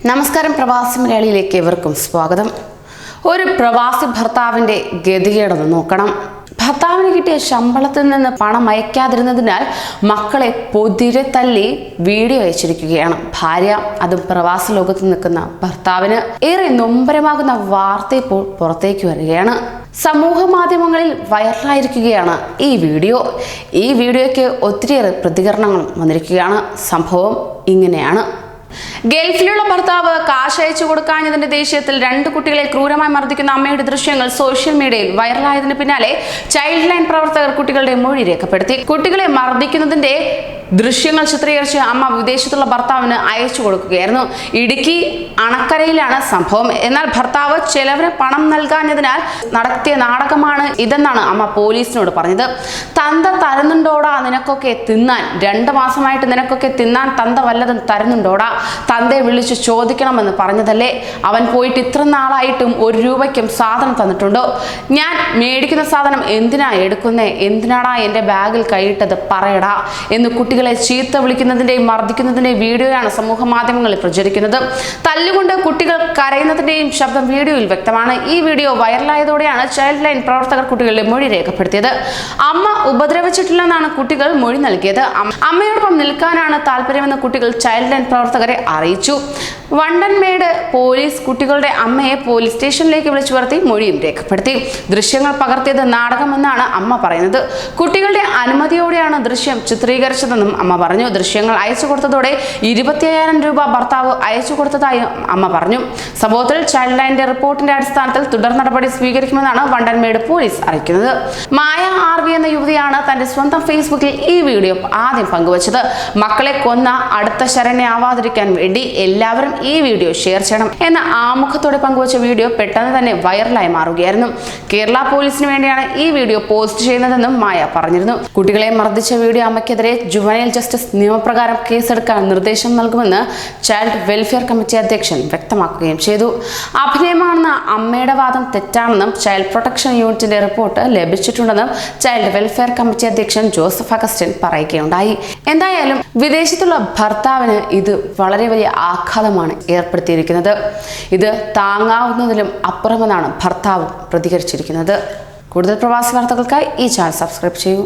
നമസ്കാരം പ്രവാസി മലയാളിയിലേക്ക് ഏവർക്കും സ്വാഗതം. ഒരു പ്രവാസി ഭർത്താവിന്റെ ഗതികേടൊന്ന് നോക്കണം. ഭർത്താവിന് കിട്ടിയ ശമ്പളത്തിൽ നിന്ന് പണം അയക്കാതിരുന്നതിനാൽ മക്കളെ പൊതിരെ തല്ലി വീഡിയോ അയച്ചിരിക്കുകയാണ് ഭാര്യ. അതും പ്രവാസ ലോകത്ത് നിൽക്കുന്ന ഭർത്താവിന് ഏറെ നൊമ്പരമാകുന്ന വാർത്ത ഇപ്പോൾ പുറത്തേക്ക് വരികയാണ്. സമൂഹ മാധ്യമങ്ങളിൽ വൈറലായിരിക്കുകയാണ് ഈ വീഡിയോ. ഈ വീഡിയോയ്ക്ക് ഒത്തിരിയേറെ പ്രതികരണങ്ങളും വന്നിരിക്കുകയാണ്. സംഭവം ഇങ്ങനെയാണ്. ഗൾഫിലുള്ള ഭർത്താവ് കാശ് അയച്ചു കൊടുക്കാഞ്ഞതിന്റെ ദേഷ്യത്തിൽ രണ്ട് കുട്ടികളെ ക്രൂരമായി മർദ്ദിക്കുന്ന അമ്മയുടെ ദൃശ്യങ്ങൾ സോഷ്യൽ മീഡിയയിൽ വൈറലായതിന് പിന്നാലെ ചൈൽഡ് ലൈൻ പ്രവർത്തകർ കുട്ടികളുടെ മൊഴി രേഖപ്പെടുത്തി. കുട്ടികളെ മർദ്ദിക്കുന്നതിന്റെ ദൃശ്യങ്ങൾ ചിത്രീകരിച്ച് അമ്മ വിദേശത്തുള്ള ഭർത്താവിന് അയച്ചു കൊടുക്കുകയായിരുന്നു. ഇടുക്കി അണക്കരയിലാണ് സംഭവം. എന്നാൽ ഭർത്താവ് ചെലവിന് പണം നൽകാഞ്ഞതിനാൽ നടത്തിയ നാടകമാണ് ഇതെന്നാണ് അമ്മ പോലീസിനോട് പറഞ്ഞത്. തന്ത തരുന്നുണ്ടോടാ? നിനക്കൊക്കെ തിന്നാൻ. രണ്ട് മാസമായിട്ട് നിനക്കൊക്കെ തിന്നാൻ തന്ത വല്ലതും തരുന്നുണ്ടോടാ? തന്തയെ വിളിച്ച് ചോദിക്കണമെന്ന് പറഞ്ഞതല്ലേ? അവൻ പോയിട്ട് ഇത്ര നാളായിട്ടും ഒരു രൂപയ്ക്കും സാധനം തന്നിട്ടുണ്ടോ? ഞാൻ മേടിക്കുന്ന സാധനം എന്തിനാ എടുക്കുന്നേ? എന്തിനാടാ എന്റെ ബാഗിൽ കൈയിട്ടത്? പറയടാ. എന്ന് കുട്ടികളെ ചീത്ത വിളിക്കുന്നതിന്റെയും മർദ്ദിക്കുന്നതിന്റെയും വീഡിയോയാണ് സമൂഹ മാധ്യമങ്ങളിൽ പ്രചരിക്കുന്നത്. തല്ലുകൊണ്ട് കുട്ടികൾ കരയുന്നതിന്റെയും ശബ്ദം വീഡിയോയിൽ വ്യക്തമാണ്. ഈ വീഡിയോ വൈറലായതോടെയാണ് ചൈൽഡ് ലൈൻ പ്രവർത്തകർ കുട്ടികളുടെ മൊഴി രേഖപ്പെടുത്തിയത്. അമ്മ ഉപദ്രവിച്ചിട്ടില്ലെന്നാണ് കുട്ടികൾ മൊഴി നൽകിയത്. അമ്മയോടൊപ്പം നിൽക്കാനാണ് താല്പര്യമെന്ന് കുട്ടികൾ ചൈൽഡ് ലൈൻ പ്രവർത്തകരെ അറിയിച്ചു. വണ്ടൻമേട് പോലീസ് കുട്ടികളുടെ അമ്മയെ പോലീസ് സ്റ്റേഷനിലേക്ക് വിളിച്ചു വരുത്തി മൊഴിയും രേഖപ്പെടുത്തി. ദൃശ്യങ്ങൾ പകർത്തിയത് നാടകമെന്നാണ് അമ്മ പറയുന്നത്. കുട്ടികളുടെ അനുമതിയോടെയാണ് ദൃശ്യം ചിത്രീകരിച്ചതെന്നും അമ്മ പറഞ്ഞു. ദൃശ്യങ്ങൾ അയച്ചു കൊടുത്തതോടെ ഇരുപത്തിയ്യായിരം രൂപ ഭർത്താവ് അയച്ചു കൊടുത്തതായി അമ്മ പറഞ്ഞു. സംഭവത്തിൽ ചൈൽഡ് ലൈനിന്റെ റിപ്പോർട്ടിന്റെ അടിസ്ഥാനത്തിൽ തുടർ നടപടി സ്വീകരിക്കുമെന്നാണ് വണ്ടൻമേട് പോലീസ് അറിയിക്കുന്നത്. മായ ആർ വി എന്ന യുവതിയാണ് തന്റെ സ്വന്തം ഫേസ്ബുക്കിൽ ഈ വീഡിയോ ആദ്യം പങ്കുവച്ചത്. മക്കളെ കൊന്ന അടുത്ത ശരണയാവാതിരിക്കാൻ വേണ്ടി എല്ലാവരും ഈ വീഡിയോ ഷെയർ ചെയ്യണം എന്ന ആമുഖത്തോടെ പങ്കുവച്ച വീഡിയോ പെട്ടെന്ന് തന്നെ വൈറലായി മാറുകയായിരുന്നു. കേരള പോലീസിന് വേണ്ടിയാണ് ഈ വീഡിയോ പോസ്റ്റ് ചെയ്യുന്നതെന്നും മായ പറഞ്ഞിരുന്നു. കുട്ടികളെ മർദ്ദിച്ച വീഡിയോ അമ്മയ്ക്കെതിരെ ജുവനൈൽ ജസ്റ്റിസ് നിയമപ്രകാരം കേസെടുക്കാൻ നിർദ്ദേശം നൽകുമെന്ന് ചൈൽഡ് വെൽഫെയർ കമ്മിറ്റി അധ്യക്ഷൻ വ്യക്തമാക്കുകയും ചെയ്തു. അഭിനയമാണെന്ന അമ്മയുടെ വാദം തെറ്റാണെന്നും ചൈൽഡ് പ്രൊട്ടക്ഷൻ യൂണിറ്റിന്റെ റിപ്പോർട്ട് ലഭിച്ചിട്ടുണ്ടെന്നും ചൈൽഡ് വെൽഫെയർ കമ്മിറ്റി അധ്യക്ഷൻ ജോസഫ് അഗസ്റ്റിൻ പറയുകയുണ്ടായി. എന്തായാലും വിദേശത്തുള്ള ഭർത്താവിന് ഇത് വളരെ വലിയ ആഘാതമാണ് ഏർപ്പെടുത്തിയിരിക്കുന്നത്. ഇത് താങ്ങാവുന്നതിലും അപ്പുറമെന്നാണ് ഭർത്താവ് പ്രതികരിച്ചിരിക്കുന്നത്. കൂടുതൽ പ്രവാസി വാർത്തകൾക്കായി ഈ ചാനൽ സബ്സ്ക്രൈബ് ചെയ്യൂ.